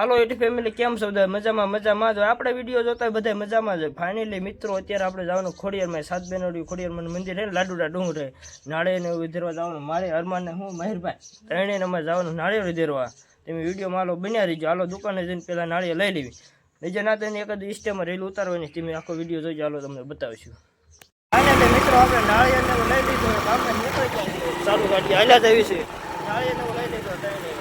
Hello at family, કેમ છો બધા? મજામાં મજામાં જો. આપણે વીડિયો જોતા હોય બધા મજામાં જ. ફાઇનલી મિત્રો, અત્યારે આપણે જવાનું ખોડિયારમાં. સાત બેનોડી ખોડિયારમાં મંદિર છે લાડુડા ડુંગરે નાળે ને વિધરવા જવાનું. મારે, હરમાન ને હું, મહેરભાઈ. ત્રણેય અમારે જવાનું નાળિયેર વિધરવા. તમે વિડીયોમાં હાલો બન્યા રહીજો. હાલો દુકાને જઈને પહેલાં નાળિયેર લઈ લેવી. બીજા ના તેને એકાદ ઇસ્ટેમાં રેલ ઉતારવાની તમે આખો વીડિયો જોઈજો હાલો તમને બતાવીશું. મિત્રો, આપણે નાળિયેર લઈ લીધું. ચાલુ ગાડી હાલ્યા જ આવી છે નાળિયેર લઈ લીધું. ત્રણેય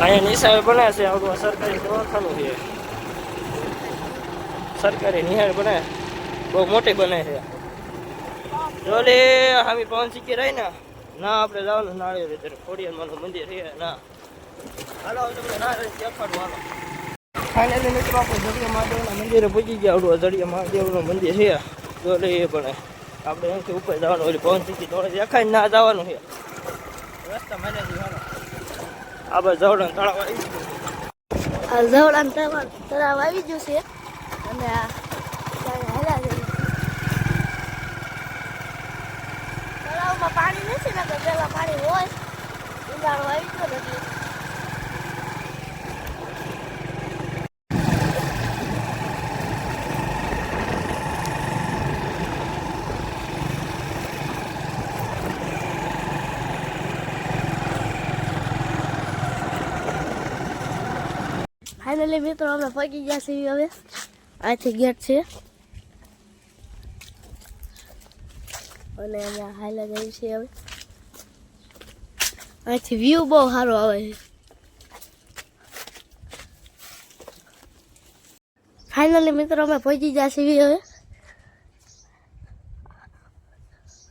અહીંયા નિશાળ બને છે આપણું સરકારી દવાખાનું છે. સરકારી નિહાળ બને બહુ મોટી બને છે. જોલે હામી પવન સિક્કી રહી ને, ના, આપણે જવાનું નાળિયેર રીતે ખોડિયારમાંનું મંદિર છે, ના. હાલો તમને ના દેખાડું આપણે મહાદેવના મંદિરે પૂજી ગયા. આવડું જડિયા મહાદેવનું મંદિર છે. જોલે એ પણ આપણે ઉપર જવાનું ઓલી પવન સિક્કી થોડે દેખાય ના જવાનું છે. રસ્તા મને આ બાજુ જવડન તળાવ. આ ઝવડાન તળાવ આવી ગયું છે. અને આ તળાવમાં પાણી નથી ને પેલા પાણી હોય. ઉનાળો આવી ગયો નથી ફાઇનલી મિત્રો, અમે પહોંચી ગયા છીએ હવે. આથી ગેટ છે. અને અમે હાઈલા જઈએ છીએ હવે. અહીંથી વ્યૂ બહુ સારો આવે છે. ફાઇનલી મિત્રો, અમે પહોંચી ગયા છીએ હવે.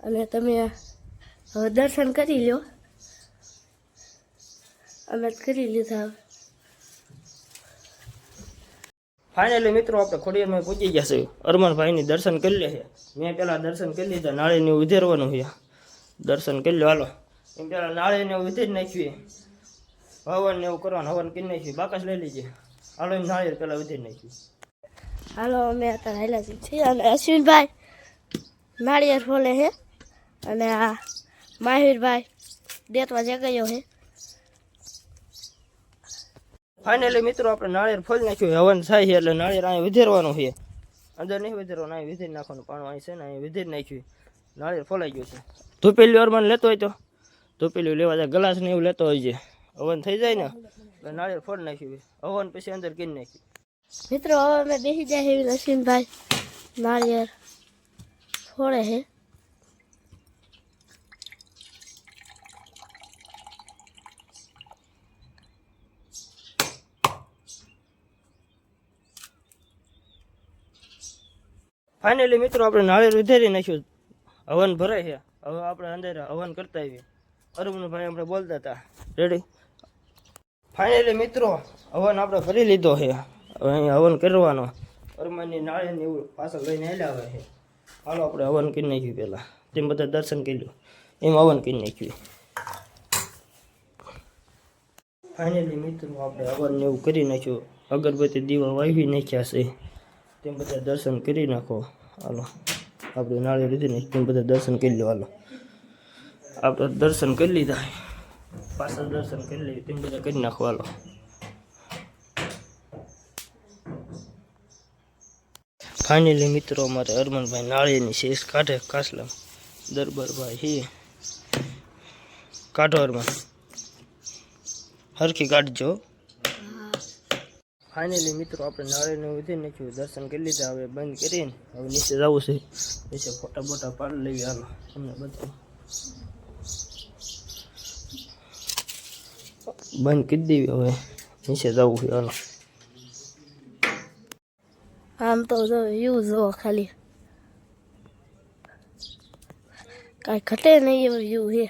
અને તમે હવે દર્શન કરી લો અમે કરી લીધા હવે. ફાઇનલી મિત્રો, આપણે ખોડિયારમાં પહોંચી ગયા છે અરમાનભાઈની દર્શન કરી લે છે. મેં પહેલાં દર્શન કરી લીધા નાળીને ઉધેરવાનું છે. દર્શન કરી લો, હાલો. એમ પહેલાં નાળીને ઉધેર નાખ્યું હવન ને એવું કરવાનું, હવન કરી નાખ્યું બાકસ લઈ લીજે. હાલો, એમ નાળિયેર પહેલાં ઉધેર નાખ્યું. હાલો, અમે અત્યારે હાલ્યા છીએ. અને અશ્વિનભાઈ. નાળિયેર ફોલે છે. અને આ માહિરભાઈ દેતવા જગાયો છે. ફાઇનલી મિત્રો, આપણે નાળિયેર ફોલી નાખ્યું. હવન થાય છે એટલે નાળિયેર અહીં વિધેરવાનું છે. અંદર નહીં વિધેરવાનું અહીં વિધેર નાખવાનું. પાણું અહીં છે ને અહીં વિધેર નાખ્યું. નાળિયેર ફોલાઈ ગયું છે. ધૂપેલી અરમાન લેતો હોય તો? ધૂપેલી લેવા જાય, ગ્લાસ ને એવું લેતો હોય છે. હવન થઈ જાય ને? એટલે નાળિયેર ફોડ નાખ્યું હવન પછી અંદર કરી નાખ્યું. મિત્રો, હવે અમે બેસી જાય એવી અશ્વિનભાઈ નાળિયેર ફોડે છે. ફાઇનલી મિત્રો, આપણે નાળિયેર ઉધેરી નાખ્યું. હવન ભરાય છે. હવે આપણે અંદર હવન કરતા આવીએ. અરુણભાઈ આપણે બોલતા હતા. રેડી ફાઇનલી મિત્રો, હવન આપણે ભરી લીધો છે. હવે અહીંયા હવન કરવાનો. અરમાનની નાળિયેરની એવું પાછળ લઈને હેલા આવે છે. હાલો, આપણે હવન કરી નાખ્યું પહેલાં. તેમ બધા દર્શન કર્યું. એમ હવન કરી નાખ્યું. ફાઇનલી મિત્રો, આપણે હવન એવું કરી નાખ્યું. અગરબત્તી દીવા વાવી નાખ્યા છે. તેમ બધા દર્શન કરી નાખો. હાલો. આપણે નાળિયેર લીધી ને તેમ બધા દર્શન કરી લો. હાલો. આપણે દર્શન કરી લીધા. પાછળ દર્શન કરી લઈએ, તેમ બધા કરી નાખો. હાલો. ફાઇનલી મિત્રો, અમારે અરમનભાઈ નાળિયેરની શેષ કાઢે કાસલા દરબારભાઈ હી. કાઢો અરમન હરખી કાઢજો. ફાઇનલી મિત્રો આપણે નાળિયેરને ઉધી નાખ્યું. દર્શન કરી લીધા, હવે બંધ કરીને હવે નીચે જવું છે. નીચે ફોટા બોટા પાડી લેવી હાલો. તમને બધું બંધ કરી દેવી હવે. નીચે જવું છે, હાલો. આમ તો જો વ્યૂ જુઓ ખાલી. કાંઈ ઘટે નહીં એવું વ્યૂ છે.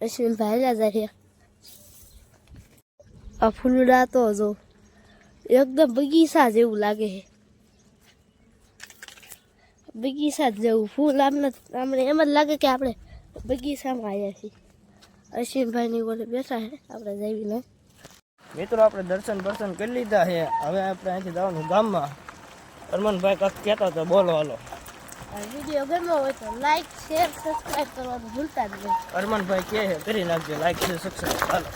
અશ્વિન ભાઈ જાય છે આ ફૂલડા તો જો એકદમ બગીચા જેવું લાગે છે. બગીચા જેવું ફૂલ આમને આમને એમ જ લાગે કે આપણે બગીચામાં આવ્યા છીએ. અશ્વિનભાઈની બોલે બેઠા છે આપણે જઈને મિત્રો આપણે દર્શન દર્શન કરી લીધા છે. હવે આપણે અહીંથી જવાનું ગામમાં. અરમનભાઈ કાંક કહેતા તો બોલો હાલો. વીડિયો ગમ્યો હોય તો લાઈક શેર સબસ્ક્રાઈબ કરવાનું ભૂલતા જ નહીં. હરમનભાઈ કહે છે કરી નાખજો લાઈક છે સબસ્ક્રાઈબ હાલો.